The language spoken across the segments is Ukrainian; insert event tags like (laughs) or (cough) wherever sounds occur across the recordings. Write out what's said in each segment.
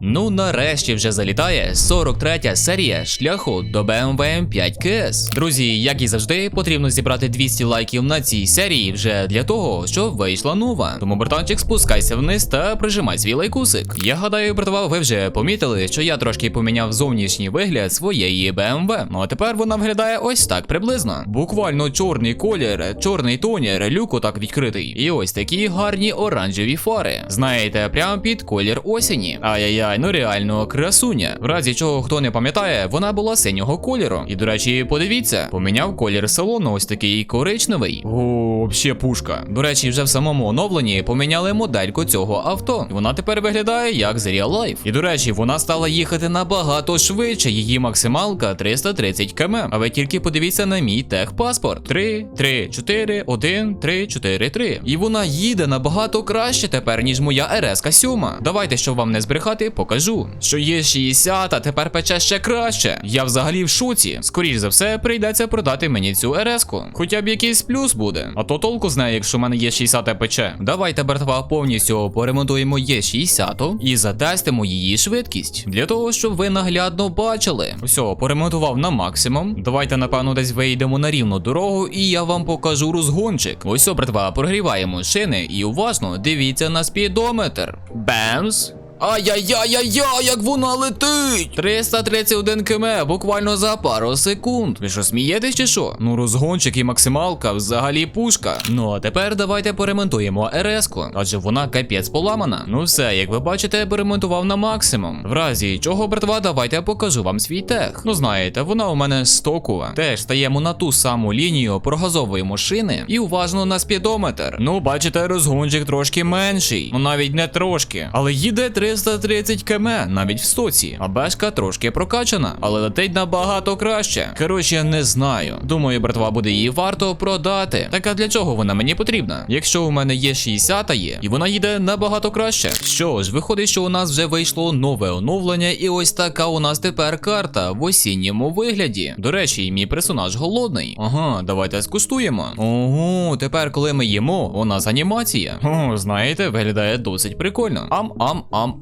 Ну, нарешті вже залітає 43 серія шляху до BMW M5 KS. Друзі, як і завжди, потрібно зібрати 200 лайків на цій серії вже для того, щоб вийшла нова. Тому, братанчик, спускайся вниз та прижимай свій лайкусик. Я гадаю, братва, ви вже помітили, що я трошки поміняв зовнішній вигляд своєї BMW. Ну а тепер вона виглядає ось так приблизно. Буквально чорний колір, чорний тонір, люк так відкритий. І ось такі гарні оранжеві фари. Знаєте, прямо під колір осені. Ай-яй-яй, ну реально красуня. В разі чого хто не пам'ятає, вона була синього кольору. І до речі, подивіться, поміняв колір салону, ось такий коричневий. О, вообще пушка. До речі, вже в самому оновленні поміняли модельку цього авто. І Вона тепер виглядає як з Real Life. І до речі, вона стала їхати набагато швидше. Її максималка 330 км. А ви тільки подивіться на мій техпаспорт. 3, 3, 4, 1, 3, 4, 3. І вона їде набагато краще тепер, ніж моя РС 7. Давайте, щоб вам не збрехати, покажу. Що є 60, а тепер пече ще краще. Я взагалі в шоці. Скоріш за все, прийдеться продати мені цю РС-ку. Хоча б якийсь плюс буде. А то толку знає, якщо в мене є 60 ПЧ. Давайте, братва, повністю поремонтуємо є 60 і затестимо її швидкість. Для того, щоб ви наглядно бачили. Все, поремонтував на максимум. Давайте, напевно, десь вийдемо на рівну дорогу, і я вам покажу розгончик. Ось, братва, прогріваємо шини і уважно дивіться на спідометр. Бемс. Ай-яй-яй-яй-яй, як вона летить! 331 км буквально за пару секунд. Ви що смієтесь чи що? Ну розгончик і максималка взагалі пушка. Ну а тепер давайте поремонтуємо РС-ку, адже вона капець поламана. Ну все, як ви бачите, я поремонтував на максимум. В разі чого, братва, давайте я покажу вам свій тех. Ну знаєте, вона у мене стокова. Теж стаємо на ту саму лінію прогазової шини і уважно на спідометр. Ну, бачите, розгончик трошки менший. Ну навіть не трошки. Але їде 330 км навіть в стоці. А бешка трошки прокачана, але летить набагато краще. Коротше, не знаю. Думаю, братва, буде її варто продати. Так а для чого вона мені потрібна? Якщо у мене є 60 є, і вона їде набагато краще. Що ж, виходить, що у нас вже вийшло нове оновлення, і ось така у нас тепер карта в осінньому вигляді. До речі, мій персонаж голодний. Ага, давайте скуштуємо. Ого, тепер, коли ми їмо, у нас анімація. О, знаєте, виглядає досить прикольно.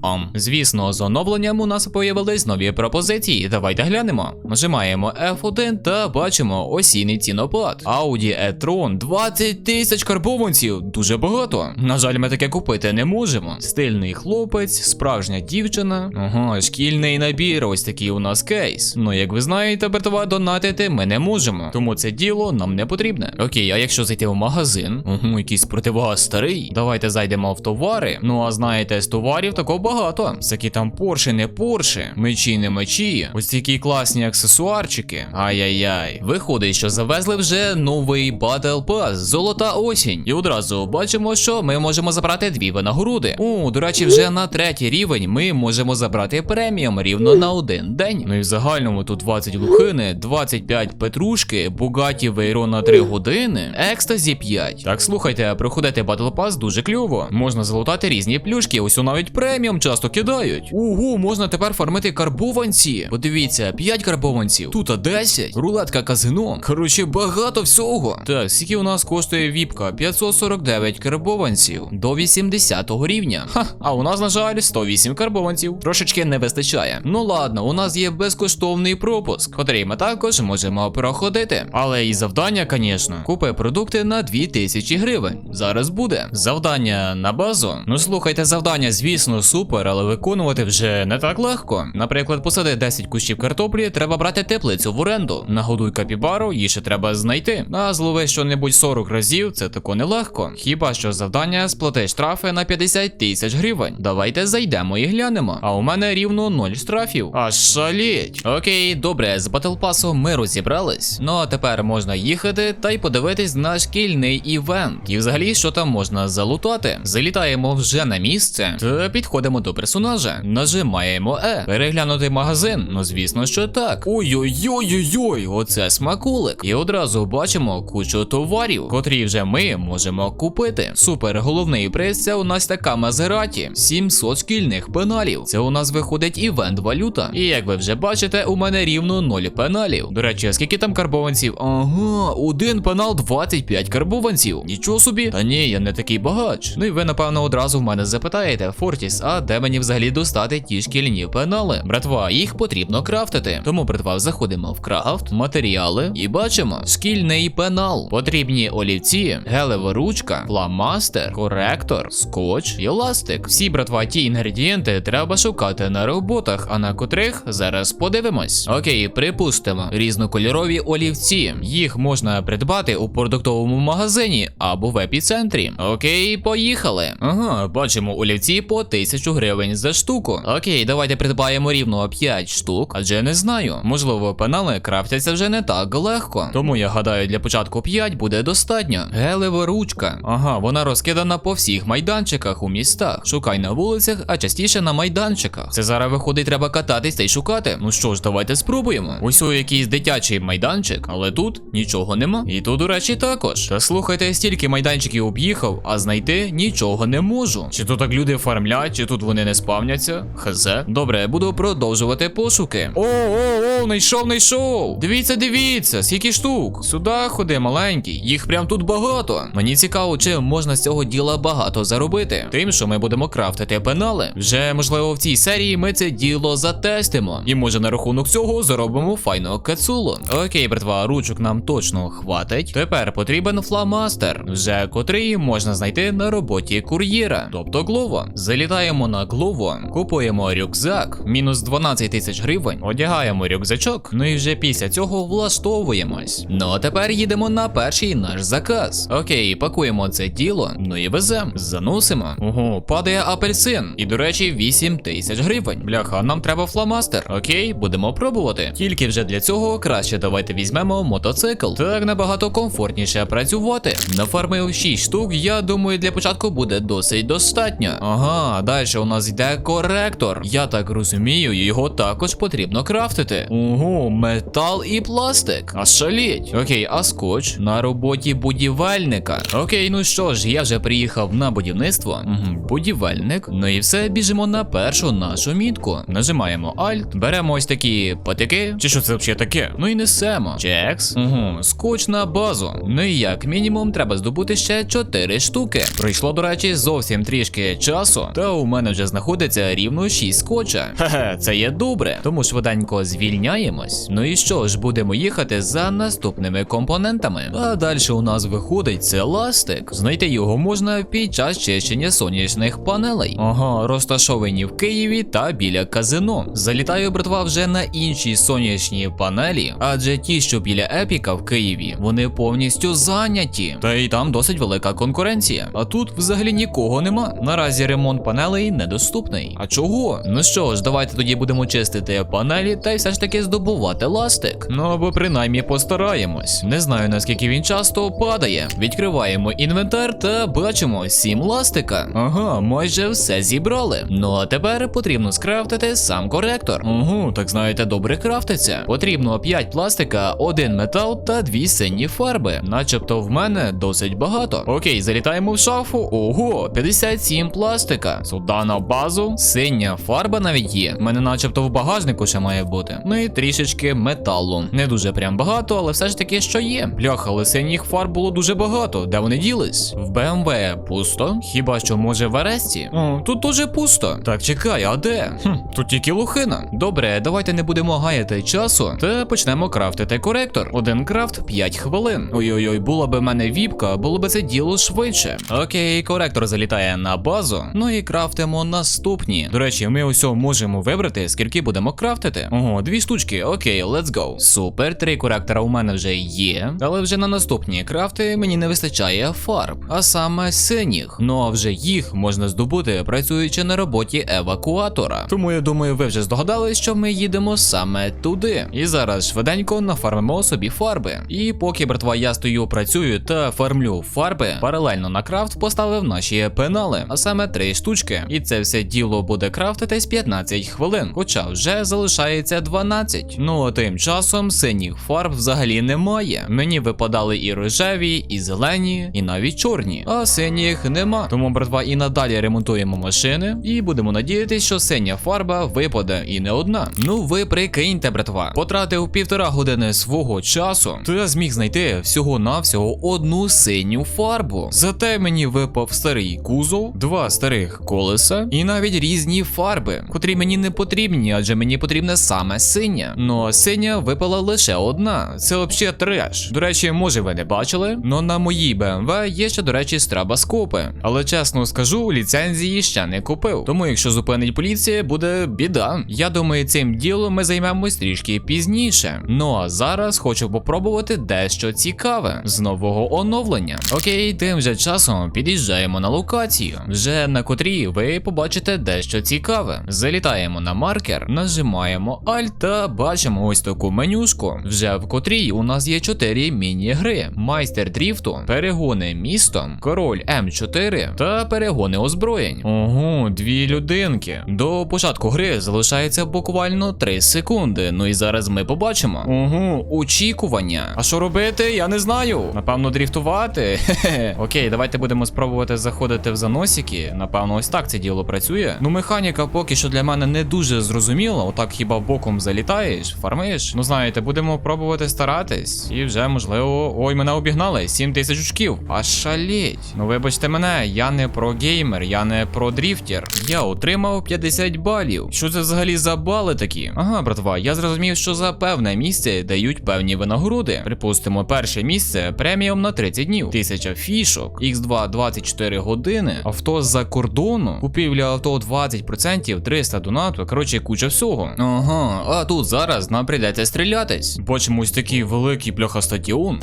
Ам-ам-ам-ам. Звісно, з оновленням у нас появились нові пропозиції. Давайте глянемо. Нажимаємо F1 та бачимо осінний цінопад. Audi e-tron 20 тисяч карбованців. Дуже багато. На жаль, ми таке купити не можемо. Стильний хлопець, справжня дівчина. Ага, шкільний набір. Ось такий у нас кейс. Ну, як ви знаєте, братва, донатити ми не можемо. Тому це діло нам не потрібне. Окей, а якщо зайти в магазин, угу, якийсь противогаз старий. Давайте зайдемо в товари. Ну а знаєте, з товарів такого багато. Всякі там порші, не порші, мечі, не мечі. Ось такі класні аксесуарчики. Ай-яй-яй. Виходить, що завезли вже новий Battle Pass, золота осінь. І одразу бачимо, що ми можемо забрати дві винагороди. О, до речі, вже на третій рівень ми можемо забрати преміум рівно на один день. Ну і в загальному тут 20 лухини, 25 петрушки, Бугаті Вейро на 3 години, екстазі 5. Так слухайте, проходити Battle Pass дуже кльово. Можна залутати різні плюшки, ось навіть преміум часто кидають. Ого, можна тепер фармити карбованці. Подивіться, 5 карбованців, тут 10, рулетка казино. Коротше, багато всього. Так, скільки у нас коштує віпка? 549 карбованців до 80 рівня. Ха, а у нас, на жаль, 108 карбованців. Трошечки не вистачає. Ну ладно, у нас є безкоштовний пропуск, котрий ми також можемо проходити. Але і завдання, звісно, купи продукти на 2000 гривень. Зараз буде. Завдання на базу. Ну слухайте, завдання, звісно, супер, але виконувати вже не так легко. Наприклад, посади 10 кущів картоплі, треба брати теплицю в оренду. Нагодуй капібару, її ще треба знайти. А злови щонебудь 40 разів, це тако нелегко. Хіба що завдання сплати штрафи на 50 тисяч гривень. Давайте зайдемо і глянемо. А у мене рівно 0 штрафів. Аж шаліть. Окей, добре, з батлпасу ми розібрались. Ну а тепер можна їхати та й подивитись на шкільний івент. І взагалі, що там можна залутати. Залітаємо вже на місце та підходимо до персонажа. Нажимаємо Е. Переглянути магазин. Ну звісно, що так. Ой-ой-ой-ой-ой, оце смакулик. І одразу бачимо кучу товарів, котрі вже ми можемо купити. Супер, головний приз це у нас така Мазераті. 700 шкільних пеналів. Це у нас виходить івент валюта. І як ви вже бачите, у мене рівно 0 пеналів. До речі, скільки там карбованців? Ага, один пенал 25 карбованців. Нічого собі. Та ні, я не такий багач. Ну і ви, напевно, одразу в мене запитаєте, Фортіс, а де мені взагалі достати ті шкільні пенали. Братва, їх потрібно крафтити. Тому, братва, заходимо в крафт, матеріали і бачимо шкільний пенал. Потрібні олівці, гелева ручка, фламастер, коректор, скотч і ластик. Всі, братва, ті інгредієнти треба шукати на роботах, а на котрих зараз подивимось. Окей, припустимо, різнокольорові олівці. Їх можна придбати у продуктовому магазині або в епіцентрі. Окей, поїхали. Ага, бачимо олівці по 1000 гривень за штуку. Окей, давайте придбаємо рівно 5 штук, адже не знаю. Можливо, пенали крафтяться вже не так легко. Тому я гадаю, для початку 5 буде достатньо. Гелева ручка. Ага, вона розкидана по всіх майданчиках у містах. Шукай на вулицях, а частіше на майданчиках. Це зараз виходить, треба кататись та й шукати. Ну що ж, давайте спробуємо. Ось у якийсь дитячий майданчик, але тут нічого нема. І тут, до речі, також. Та слухайте, стільки майданчиків об'їхав, а знайти нічого не можу. Чи то так люди фармлять, чи тут вони не спавняться? Хз. Добре, буду продовжувати пошуки. О, о, о, знайшов, знайшов. Дивіться, дивіться, скільки штук. Сюди ходи, маленький. Їх прям тут багато. Мені цікаво, чи можна з цього діла багато заробити. Тим, що ми будемо крафтити пенали. Вже можливо в цій серії ми це діло затестимо. І може на рахунок цього заробимо файного кацулу. Окей, братва, ручок нам точно хватить. Тепер потрібен фламастер, вже котрий можна знайти на роботі кур'єра, тобто Глово. Залітаємо на Глово, купуємо рюкзак, мінус 12 тисяч гривень, одягаємо рюкзачок, ну і вже після цього влаштовуємось. Ну а тепер їдемо на перший наш заказ. Окей, пакуємо це діло, ну і везем, заносимо. Ого, падає апельсин. І до речі, 8 тисяч гривень. Бляха, нам треба фламастер. Окей, будемо пробувати. Тільки вже для цього краще давайте візьмемо мотоцикл. Так набагато комфортніше працювати. Нафармив 6 штук, я думаю, для початку буде досить достатньо. Ага, далі у нас йде коректор. Я так розумію, його також потрібно крафтити. Ого, метал і пластик. А шаліть. Окей, а скотч на роботі будівельника. Окей, ну що ж, я вже приїхав на будівництво. Угу, будівельник. Ну і все, біжимо на першу нашу мітку. Нажимаємо Alt, беремо ось такі патики. Чи що це взагалі таке? Ну і несемо. Чекс. Угу, скотч на базу. Ну і як мінімум треба здобути ще 4 штуки. Пройшло, до речі, зовсім трішки часу. Та у мене вже знаходиться рівно 6 скотча. Хе-хе, це є добре. Тому швиденько звільняємось. Ну і що ж, будемо їхати за наступними компонентами. А далі у нас виходить це ластик. Знайти його можна під час чищення сонячних панелей. Ага, розташовані в Києві та біля казино. Залітаю, братва, вже на інші сонячні панелі, адже ті, що біля Епіка в Києві, вони повністю зайняті. Та й там досить велика конкуренція. А тут взагалі нікого нема. Наразі ремонт панелей недоступний. А чого? Ну що ж, давайте тоді будемо чистити панелі та й все ж таки здобувати ластик. Ну або принаймні постараємось. Не знаю наскільки він часто падає. Відкриваємо інвентар та бачимо 7 ластика. Ага, майже все зібрали. Ну а тепер потрібно скрафтити сам коректор. Угу, так знаєте, добре крафтиться. Потрібно 5 пластика, 1 метал та 2 сині фарби. Начебто в мене досить багато. Окей, залітаємо в шафу. Ого, 57 пластика. Сюди на базу. Синя фарба навіть є. У мене начебто в багажнику ще має бути. Ну і трішечки металу. Не дуже прям багато, але все ж таки що є. Бляха, але синіх фарб було дуже багато. Де вони ділись? В БМВ пусто. Хіба що може в Аресті? О, тут дуже пусто. Так, чекай, а де? Хм, тут тільки лухина. Добре, давайте не будемо гаяти часу. Та почнемо крафтити коректор. Один крафт 5 хвилин. Ой-ой-ой, була би в мене віпка, було би це діло швидше. Окей, коректор залітає на базу. Ну і крафтимо наступні. До речі, ми ось можемо вибрати, скільки будемо крафтити. Ого, дві штучки. Окей, let's go. Супер, три коректора у мене вже є. Але вже на наступні крафти мені не вистачає фарб, а саме синіх. Ну а вже їх можна здобути, працюючи на роботі евакуатора. Тому я думаю, ви вже здогадались, що ми їдемо саме туди. І зараз швиденько нафармимо собі фарби. І поки братва я стою, працюю та фармлю фарби, паралельно на крафт поставив наші пенали, а саме три штучки. І це все діло буде крафтитись 15 хвилин, хоча вже залишається 12. Ну а тим часом синіх фарб взагалі немає. Мені випадали і рожеві, і зелені, і навіть чорні. А синіх нема. Тому братва і надалі ремонтуємо машини, і будемо надіятися, що синя фарба випаде і не одна. Ну ви прикиньте, братва, потратив півтора години свого часу, то я зміг знайти всього-навсього одну синю фарбу. Зате мені випав старий кузов, два старих колеса. Колеса і навіть різні фарби, котрі мені не потрібні, адже мені потрібна саме синя. Ну а синя випала лише одна. Це взагалі треш. До речі, може ви не бачили, но на моїй BMW є ще, до речі, страбоскопи. Але чесно скажу, ліцензії ще не купив. Тому якщо зупинить поліція, буде біда. Я думаю, цим ділом ми займемось трішки пізніше. Ну а зараз хочу попробувати дещо цікаве з нового оновлення. Окей, тим же часом під'їжджаємо на локацію, вже на котрій ви побачите дещо цікаве. Залітаємо на маркер, нажимаємо Alt та бачимо ось таку менюшку, вже в котрій у нас є 4 міні-гри: майстер дріфту, перегони містом, король М4 та перегони озброєнь. Ого, дві людинки. До початку гри залишається буквально 3 секунди. Ну і зараз ми побачимо. Ого, очікування. А що робити? Я не знаю. Напевно, дріфтувати. (laughs) Окей, давайте будемо спробувати заходити в заносики. Напевно, ось так це діло працює. Ну, механіка поки що для мене не дуже зрозуміла. Отак хіба боком залітаєш, фармиш. Ну знаєте, будемо пробувати старатись. І вже можливо. Ой, мене обігнали. 7 тисяч очків. А шаліть. Ну вибачте мене, я не про геймер, я не про дріфтер. Я отримав 50 балів. Що це взагалі за бали такі? Ага, братва, я зрозумів, що за певне місце дають певні винагороди. Припустимо, перше місце преміум на 30 днів, 1000 фішок, X2 24 години, авто з-за кордону, купівля авто 20%, 300 донату, коротше, куча всього. Ага, а тут зараз нам прийдеться стрілятись. Бачимо такий великий бляха стадіон.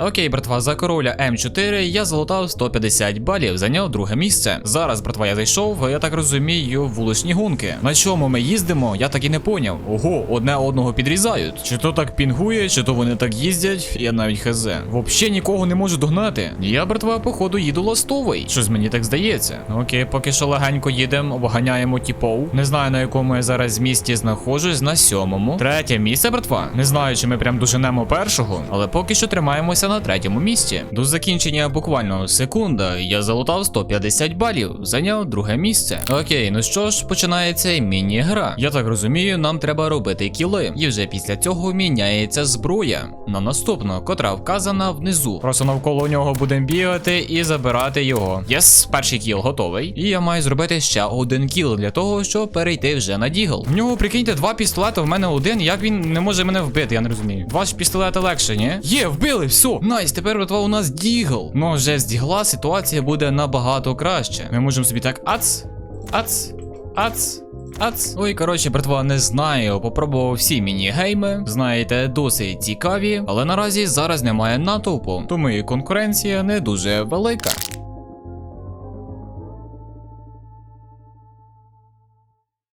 Окей, братва, за короля М4 я залутав 150 балів, зайняв друге місце. Зараз, братва, я зайшов, я так розумію, вуличні гонки. На чому ми їздимо, я так і не поняв. Ого, одне одного підрізають. Чи то так пінгує, чи то вони так їздять, я навіть хз. Вообще нікого не можу догнати. Я, братва, походу, їду ластовий. Щось мені так здається. Окей, поки що легенько їдемо, обганяємо тіпов. Не знаю на якому я зараз місці знаходжусь, на сьомому. Третє місце, братва. Не знаю, чи ми прям доженемо першого, але поки що тримаємося на третьому місці. До закінчення буквально секунда. Я залутав 150 балів, зайняв друге місце. Окей, ну що ж, починається міні-гра. Я так розумію, нам треба робити кіли. І вже після цього міняється зброя. На наступну, котра вказана внизу. Просто навколо нього будемо бігати і забирати його. Єс, перший кіл готовий. І я маю зробити ще один кіл для того, щоб перейти вже на дігл. В нього, прикиньте, два пістолети, в мене один. Як він не може мене вбити, я не розумію. Два ж пістолети легше, ні? Є, вбили, все. Найс, тепер братва, у нас дігл. Ну, вже з дігла ситуація буде набагато краще. Ми можемо собі так ац, ац, ац. Ац. Ой, коротше, братва, не знаю. Попробував всі міні-гейми. Знаєте, досить цікаві, але наразі зараз немає натовпу, тому і конкуренція не дуже велика.